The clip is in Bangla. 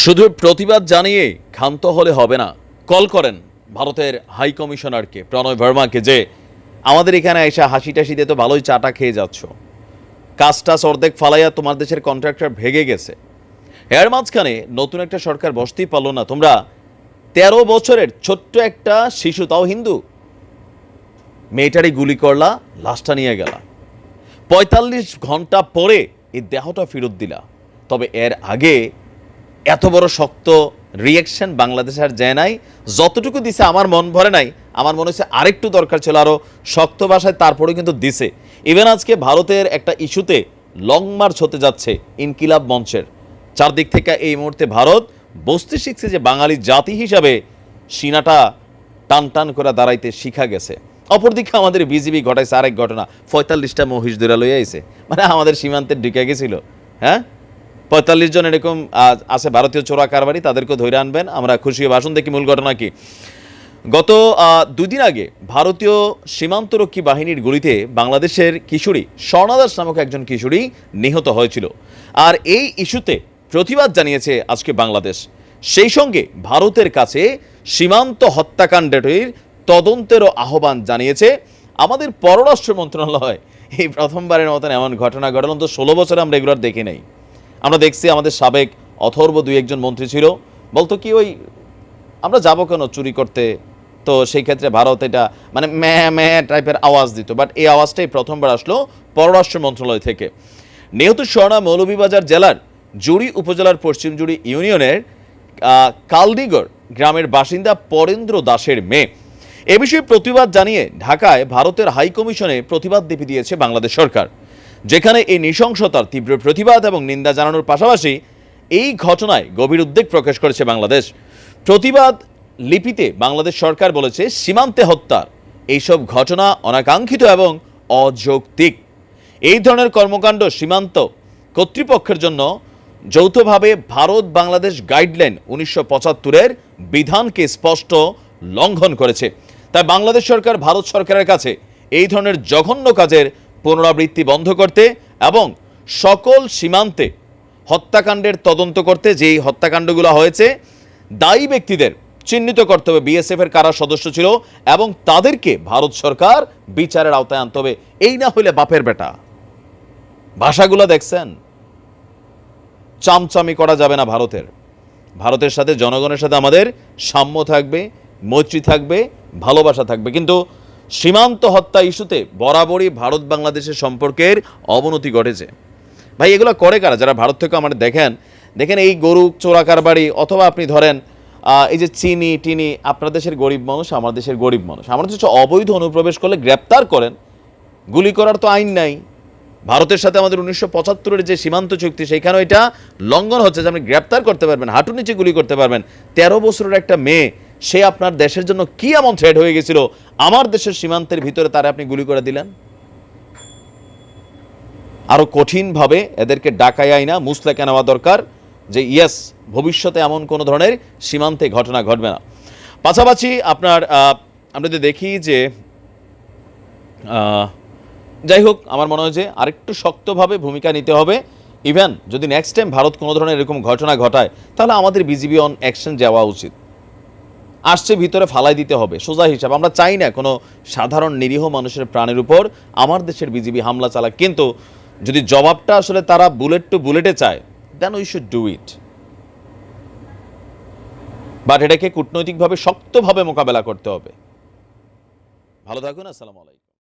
শুধু প্রতিবাদ জানিয়ে ক্ষান্ত হলে হবে না। কল করেন ভারতের হাই কমিশনারকে প্রণয় ভার্মাকে যে, আমাদের এখানে এসে হাসি টাসি দিয়ে তো ভালোই চাটা খেয়ে যাচ্ছ। কাজ টাজ অর্ধেক ফালাইয়া তোমার দেশের কন্ট্রাক্টর ভেগে গেছে। এর মাঝখানে নতুন একটা সরকার বসতেই পারল না। তোমরা তেরো বছরের ছোট্ট একটা শিশু, তাও হিন্দু? মেয়েটারই গুলি করলা, লাশটা নিয়ে গেলা। পঁয়তাল্লিশ ঘণ্টা পরে এই দেহটা ফেরত দিলা। তবে এর আগে এত বড় শক্ত রিয়াকশন বাংলাদেশ আর যায় নাই। যতটুকু দিছে আমার মন ভরে নাই। আমার মনে হচ্ছে আরেকটু দরকার ছিল আরও শক্ত ভাষায়, তারপরেও কিন্তু দিছে। ইভেন আজকে ভারতের একটা ইস্যুতে লং মার্চ হতে যাচ্ছে ইনকিলাব মঞ্চের। চারদিক থেকে এই মুহূর্তে ভারত বসতে শিখছে যে বাঙালি জাতি হিসাবে সিনাটা টান টান করে দাঁড়াইতে শিখা গেছে। অপরদিকে আমাদের বিজিবি ঘটাইছে আরেক ঘটনা। পঁয়তাল্লিশটা মহিষ দূরা লইয়া মানে আমাদের সীমান্তে ঢুকে গেছিল। হ্যাঁ? পঁয়তাল্লিশ জন এরকম আছে ভারতীয় চোরা কারবারি তাদেরকে ধরে আনবেন। আমরা খুশি ভাষণ দেখি মূল ঘটনা কি। গত দুদিন আগে ভারতীয় সীমান্তরক্ষী বাহিনীর গুলিতে বাংলাদেশের কিশোরী স্বর্ণাদাস নামক একজন কিশোরী নিহত হয়েছিল। আর এই ইস্যুতে প্রতিবাদ জানিয়েছে আজকে বাংলাদেশ। সেই সঙ্গে ভারতের কাছে সীমান্ত হত্যাকাণ্ডটির তদন্তেরও আহ্বান জানিয়েছে। আমাদের পররাষ্ট্র মন্ত্রণালয় এই প্রথমবারের মতন এমন ঘটনা ঘটল। তো ষোলো বছরে আমরা রেগুলার দেখি নাই। আমরা দেখছি আমাদের সাবেক অথর্ব দুই একজন মন্ত্রী ছিল। বলতো কি ওই, আমরা যাব কেন চুরি করতে? তো সেই ক্ষেত্রে ভারত এটা মানে ম্যা ম্যা টাইপের আওয়াজ দিত। বাট এই আওয়াজটাই প্রথমবার আসলো পররাষ্ট্র মন্ত্রণালয় থেকে। নিহত স্বর্ণা মৌলভীবাজার জেলার জুড়ি উপজেলার পশ্চিম জুড়ি ইউনিয়নের কালদিগড় গ্রামের বাসিন্দা পরেন্দ্র দাসের মেয়ে। এ বিষয়ে প্রতিবাদ জানিয়ে ঢাকায় ভারতের হাইকমিশনে প্রতিবাদ লিপি দিয়েছে বাংলাদেশ সরকার। যেখানে এই নৃশংসতার তীব্র প্রতিবাদ এবং নিন্দা জানানোর পাশাপাশি এই ঘটনায় গভীর উদ্বেগ প্রকাশ করেছে বাংলাদেশ। প্রতিবাদ লিপিতে বাংলাদেশ সরকার বলেছে, সীমান্তে হত্যার। এইসব ঘটনা অনাকাঙ্ক্ষিত এবং অযৌক্তিক। এই ধরনের কর্মকাণ্ড সীমান্ত কর্তৃপক্ষের জন্য যৌথভাবে ভারত বাংলাদেশ গাইডলাইন উনিশশো পঁচাত্তরের বিধানকে স্পষ্ট লঙ্ঘন করেছে। তাই বাংলাদেশ সরকার, ভারত সরকারের কাছে এই ধরনের জঘন্য কাজের পুনরাবৃত্তি বন্ধ করতে এবং সকল সীমান্তে হত্যাকাণ্ডের তদন্ত করতে যেই হত্যাকাণ্ডগুলো হয়েছে, দায়ী ব্যক্তিদের চিহ্নিত করতে হবে। বিএসএফের কারা সদস্য ছিল এবং তাদেরকে ভারত সরকার বিচারের আওতায় আনতে হবে। এই না হইলে বাপের বেটা। ভাষাগুলো দেখছেন? চামচামি করা যাবে না ভারতের। ভারতের সাথে, জনগণের সাথে আমাদের সাম্য থাকবে, মৈত্রী থাকবে, ভালোবাসা থাকবে। কিন্তু সীমান্ত হত্যা ইস্যুতে বরাবরই ভারত বাংলাদেশের সম্পর্কের অবনতি ঘটেছে। ভাই, এগুলো করে কারা? যারা ভারত থেকে আমাদের দেখেন দেখেন এই গরু চোরা কারবারি, অথবা আপনি ধরেন এই যে চিনি, টিনি, আপনার দেশের গরিব মানুষ, আমার দেশের গরিব মানুষ। আমাদের দেশে অবৈধ অনুপ্রবেশ করলে গ্রেপ্তার করেন, গুলি করার তো আইন নাই। ভারতের সাথে আমাদের উনিশশো পঁচাত্তরের যে সীমান্ত চুক্তি, সেইখানেও এটা লঙ্ঘন হচ্ছে যে আপনি গ্রেপ্তার করতে পারবেন হাঁটু নিচে গুলি করতে পারবেন। তেরো বছরের একটা মেয়ে সে আপনার দেশের জন্য কি এমন থ্রেড হয়ে গেছিল? আমার দেশের সীমান্তের ভিতরে তারা আপনি গুলি করে দিলেন? আরও কঠিনভাবে এদেরকে ডাকায় আইনা, মুসলেকে নেওয়া দরকার যে ইয়েস ভবিষ্যতে এমন কোনো ধরনের সীমান্তে ঘটনা ঘটবে না। পাশাপাশি আপনার আমরা যদি দেখি যে যাই হোক, আমার মনে হয় যে আরেকটু শক্তভাবে ভূমিকা নিতে হবে। ইভেন যদি নেক্সট টাইম ভারত কোনো ধরনের এরকম ঘটনা ঘটায়, তাহলে আমাদের বিজিবি অন অ্যাকশন যাওয়া উচিত। আসছে, ভিতরে ফালাই দিতে হবে। সোজা হিসাব, আমরা চাই না কোনো সাধারণ নিরীহ মানুষের প্রাণের উপর। আমার দেশের বিজিবি হামলা চালাক, কিন্তু যদি জবাবটা আসলে তারা বুলেট টু বুলেটে চায় then we should do it but এটাকে কূটনৈতিকভাবে শক্তভাবে মোকাবেলা করতে হবে। ভালো থাকুন, আসসালামু আলাইকুম।